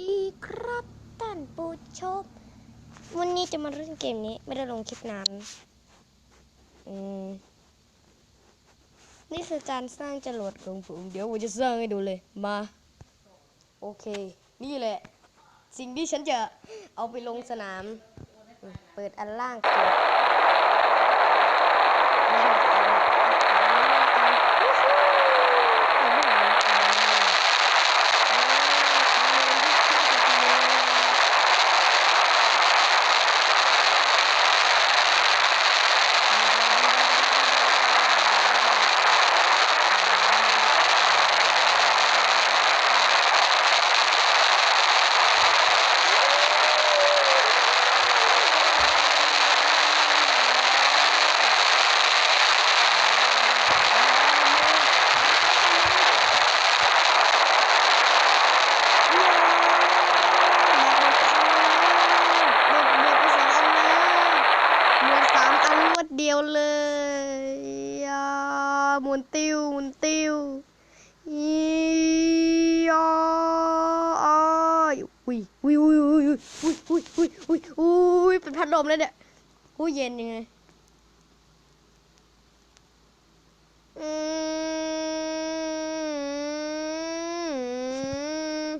ดีครับท่านผู้ชมวันนี้จะมาเล่นเกมนี้ไม่ได้ลงคลิปนานอืมนี่คือการสร้างจรวดของผมเดี๋ยวผมจะสร้างให้ดูเลยมา โอเค นี่แหละ สิ่งที่ฉันจะเอาไปลงสนาม เปิดอันล่างก่อน ดลมเลยเนี่ยหู้เย็นยังไงอืม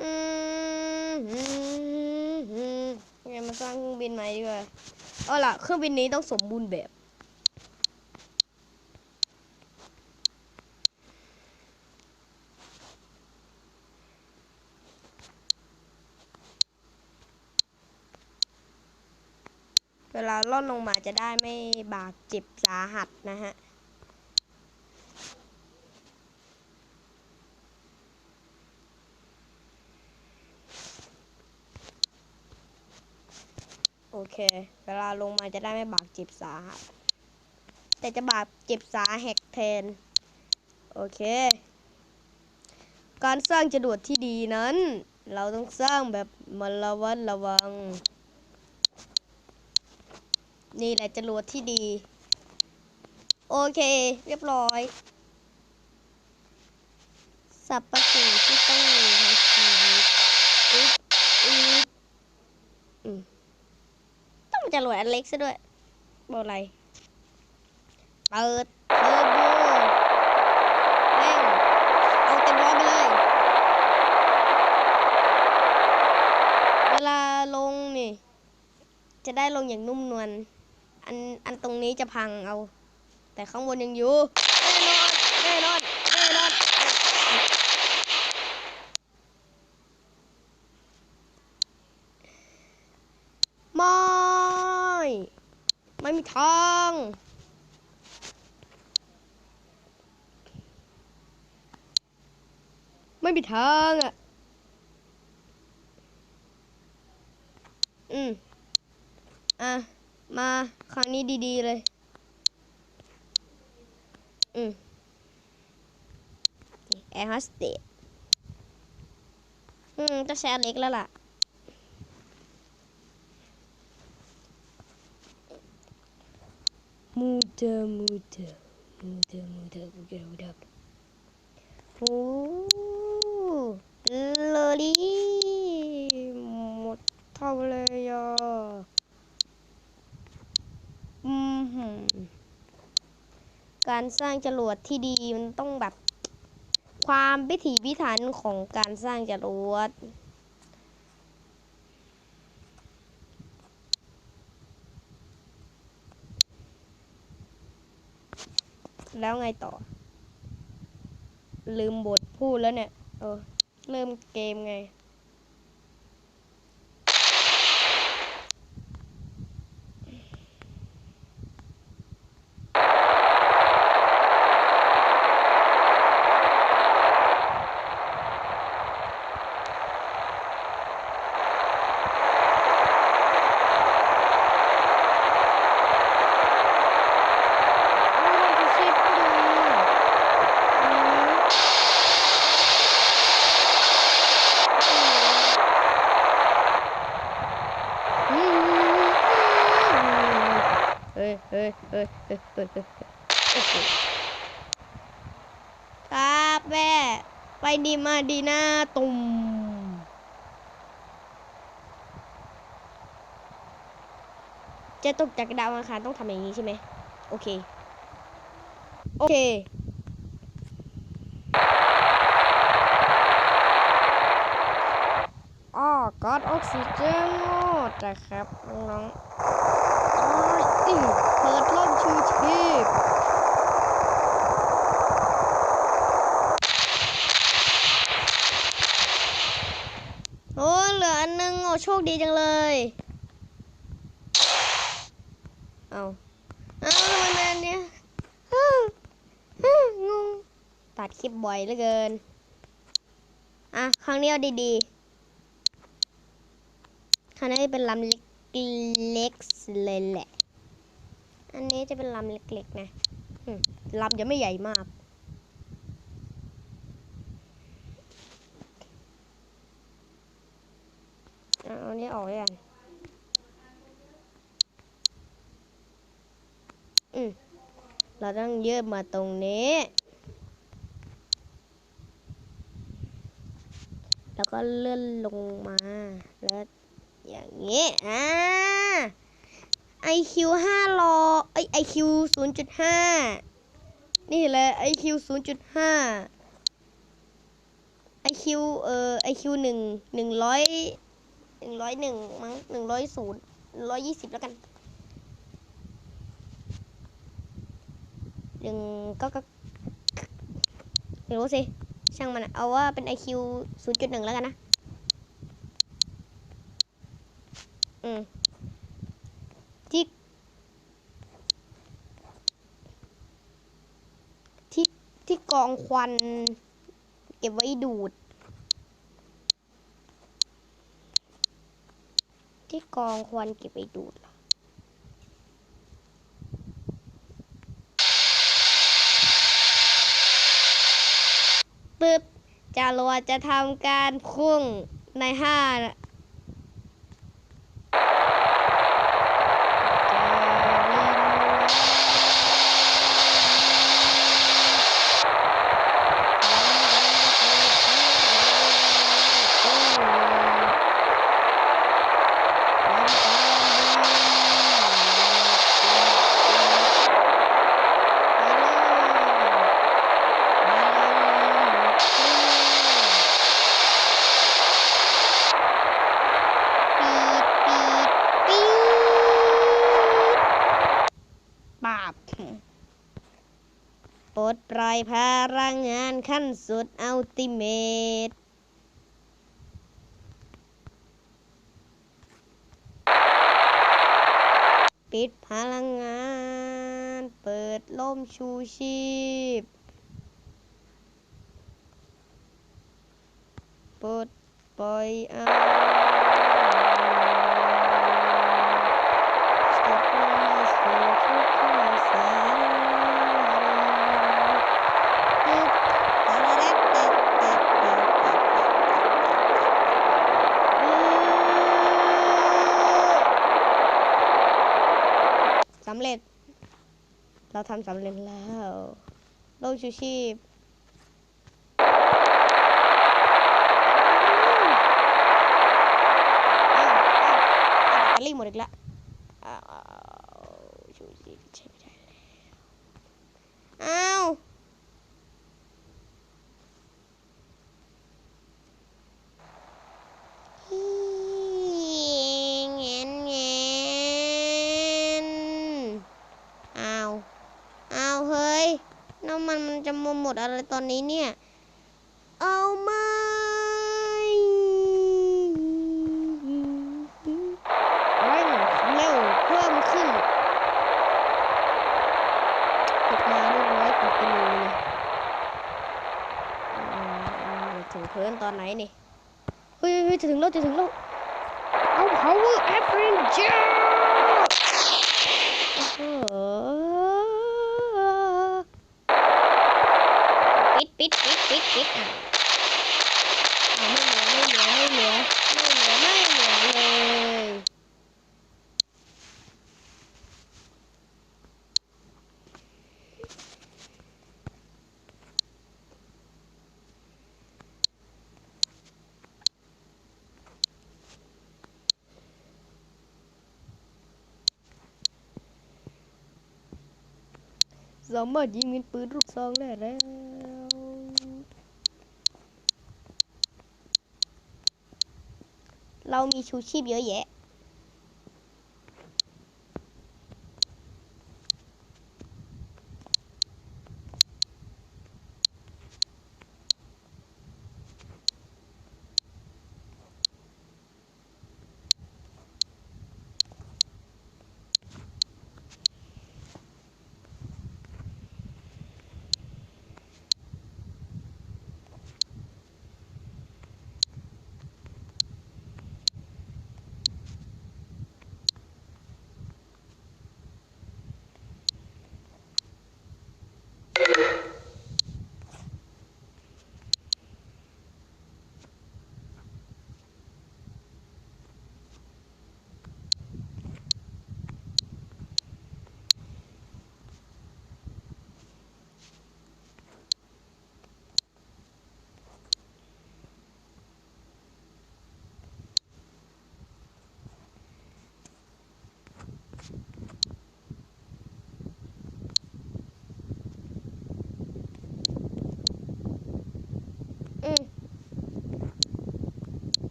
อืมอืมอืมงั้นมาสร้างเครื่องบินใหม่ดีกว่าเอาล่ะเครื่องบินนี้ต้องสมบูรณ์แบบ เว ลาล่อนลงมาจะได้ไม่บาดเจ็บสาหัสนะฮะโอเค เวลาลงมาจะได้ไม่บาดเจ็บสาหัส แต่จะบาดเจ็บสาแหกแทน โอเค การสร้างจรวดที่ดีนั้น เราต้องสร้างแบบมันระวัดระวัง นี่แหละจรวดที่ดี โอเค เรียบร้อยสับประสิ่งที่ต้องมีในชีวิตอึ๊บอึ๊บต้องจรวดอันเล็กซะด้วยบออะไร เปิดเทอร์โบเร่งเอาเต็มร้อยไปเลย เวลาลงนี่ จะได้ลงอย่างนุ่มนวล อันอันตรงนี้จะพังเอา แต่ข้างบนยังอยู่แน่นอนแน่นอนแน่นอนไม่ไม่มีทางไม่มีทางอะ อืมอะ มาครั้งนี้ดีๆเลย อืมแอร์ฮัสเตสอืมต้องใช้อันเล็กแล้วล่ะ มูเดมูเดมูเดมูเดอมูเดอมูเดโอ้เลอรี่หมดเท่าเลยอะอืมหืมการ สร้างจรวดที่ดีมันต้องแบบ ความพิถีพิถันของการสร้างจรวดแล้วไงต่อ ลืมบทพูดแล้วเนี่ย เออ เริ่มเกมไง เอ้เอ้เอ้ยโอครับแม่ไปดีมาดีหน้าตุ่มจะตกจากดาวอังคารต้องทำอย่างนี้ใช่ไหมโอเค โอเคอ๋อก็ออกซิเจนหมดนะครับน้องี่เปิดร่มชูชีพโอ้เหลืออันนึงโอ้โชคดีจังเลย เอาเอาทำไมแมนเนี่ยงง ตัดคลิปบ่อยเหลือเกิน อะ ครั้งนี้เอาดีๆ ครั้งนี้เป็นลำเล็กๆเลยแหละ อันนี้จะเป็นลำเล็กๆนะอืมลำจะไม่ใหญ่มากอะเอาอันนี้ออกเลยกันอืมเราต้องยืดมาตรงนี้ แล้วก็เลื่อนลงมา แล้วอย่างนี้ อ่า IQ ห้าโลไอ IQ ศูนย์จุดห้านี่แหละ IQ ศูนย์จุดห้า IQ เอ่อ IQ หนึ่งหนึ่งร้อยหนึ่งร้อยหนึ่งมั้งหนึ่งร้อยศูนย์ร้อยยี่สิบแล้วกันหนึ่งก็ก็ไม่รู้สิ ช่างมันเอาว่าเป็น IQ ศูนย์จุดหนึ่งแล้วกันนะ อืม ที่ ที่กองควัน เก็บไว้ดูด ที่กองควันเก็บไว้ดูดปึ๊บจารวดจะทำการพุ่งในห้าน่ะปีดปีดปีดปาบ ปลดปล่อยพลังงานขั้นสุดอัลติเมตปิดพลังงาน เปิดล่มชูชีพปลดปล่อยอาสต็อปลงมาสู่ทุกข้อแสงตึ๊ดตะระแดดแดดแดดแดดแดดแดดอือสำเร็จ เรา ทำสำเร็จแล้วโลกชูชีพแบตเตอรี่หมดอีกแล้วอ้าวชูชีพใช้ไม่ได้แล้วอ้าวฮี่แงนแงนอ้าวอ้าวเฮ้ย น้ำมันมัน จะมหมดอะไรตอนนี้เนี่ย เอาไม่เร่งเร็วเพิ่มขึ้นกดมาด้วยร้อยกว่ากิโลเลยถึงเพิ่นตอนไหนนี่ เฮ้ยเฮ้ยจะถึงแล้วจะถึงแล้วเอา power avenger โอ้โหปิดปิดปิดปิดปิดอะ ไม่เหลือไม่เหลือไม่เหลือไม่เหลือไม่เหลือเลย สามารถยิงมินปืนลูกซองได้แล้วเรามีชูชีพเยอะแยะ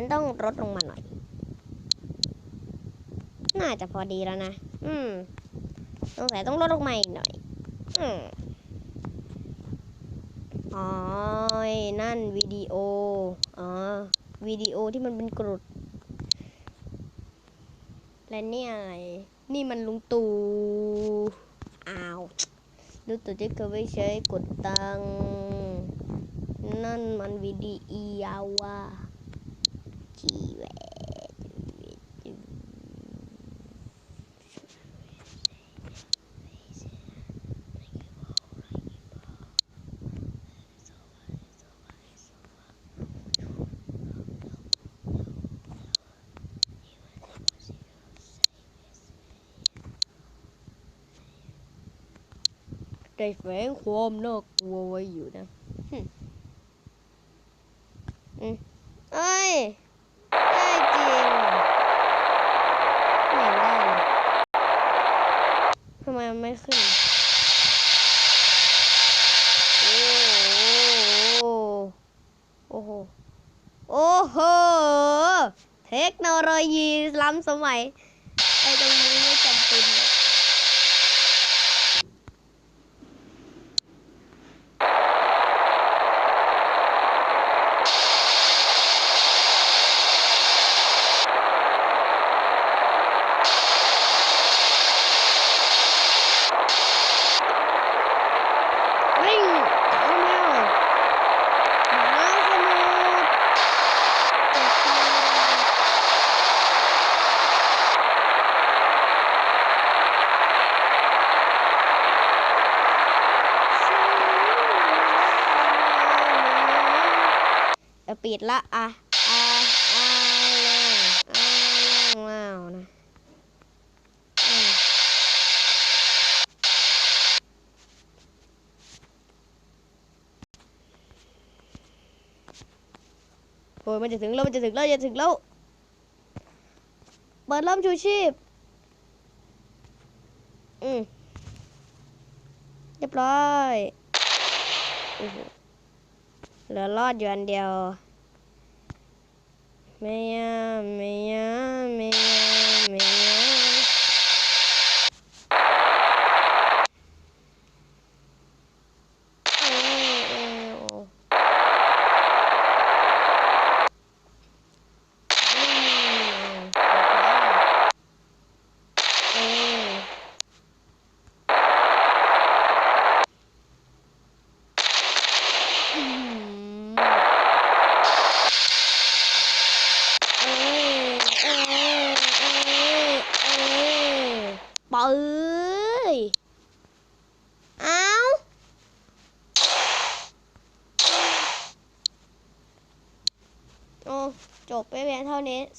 ฉันต้องลดลงมาหน่อย น่าจะพอดีแล้วนะ อืมสงสัยต้องลดลงมาอีกหน่อย อืมอ๋อนั่นวิดีโอ อ๋อ วิดีโอที่มันเป็นกรุด และนี่อะไร นี่มันลุงตู่อ้าวลุงตู่ที่เคยไว้ใช้กดตัง นั่นมันวิดีโอยาวะชีเวตได้แฝงควา มน่ากลัวไว้อยู่นะหึอืมเอ้ย ได้จริงไม่เห็นได้เลยทำ ไม่ขึ้นโอ้โห โอ้โห เทคโนโลยีล้ำสมัยไอ้ตรงนี้ไม่จำเป็นเลยวิ่งตามแล้วมหาสมุทรเจ็บตาจะ ปิดละอะอะอะแล้วอะแล้วนะโอ้ยมันจะถึงแล้วมันจะถึงแล้วจะถึงแล้วเปิดล่มชูชีพ อืมเรียบร้อยเหลือรอดอยู่อันเดียว ไม่ยาไม่ยา